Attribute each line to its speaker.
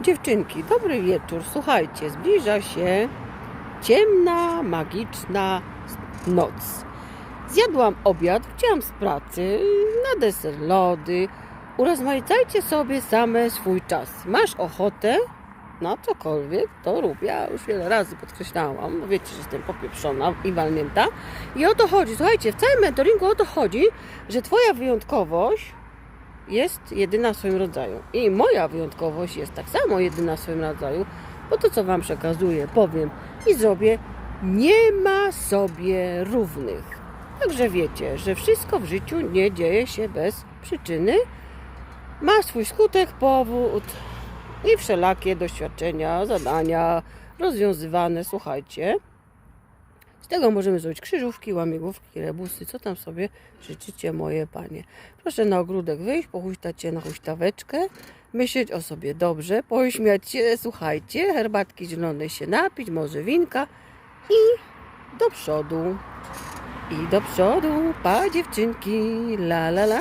Speaker 1: Dziewczynki, dobry wieczór. Słuchajcie, zbliża się ciemna, magiczna noc. Zjadłam obiad, wróciłam z pracy, na deser lody. Urozmaicajcie sobie same swój czas. Masz ochotę na cokolwiek, to rób. Ja już wiele razy podkreślałam, bo wiecie, że jestem popieprzona i walnięta. I o to chodzi. Słuchajcie, w całym mentoringu o to chodzi, że Twoja wyjątkowość jest jedyna w swoim rodzaju. I moja wyjątkowość jest tak samo jedyna w swoim rodzaju, bo to, co Wam przekazuję, powiem i zrobię, nie ma sobie równych. Także wiecie, że wszystko w życiu nie dzieje się bez przyczyny, ma swój skutek, powód i wszelakie doświadczenia, zadania rozwiązywane. Słuchajcie, z tego możemy zrobić krzyżówki, łamigłówki, rebusy, co tam sobie życzycie, moje panie. Proszę na ogródek wyjść, pochuśtać się na huśtaweczkę, myśleć o sobie dobrze, pośmiać się, słuchajcie, herbatki zielonej się napić, może winka i do przodu. I do przodu, pa dziewczynki, la la la.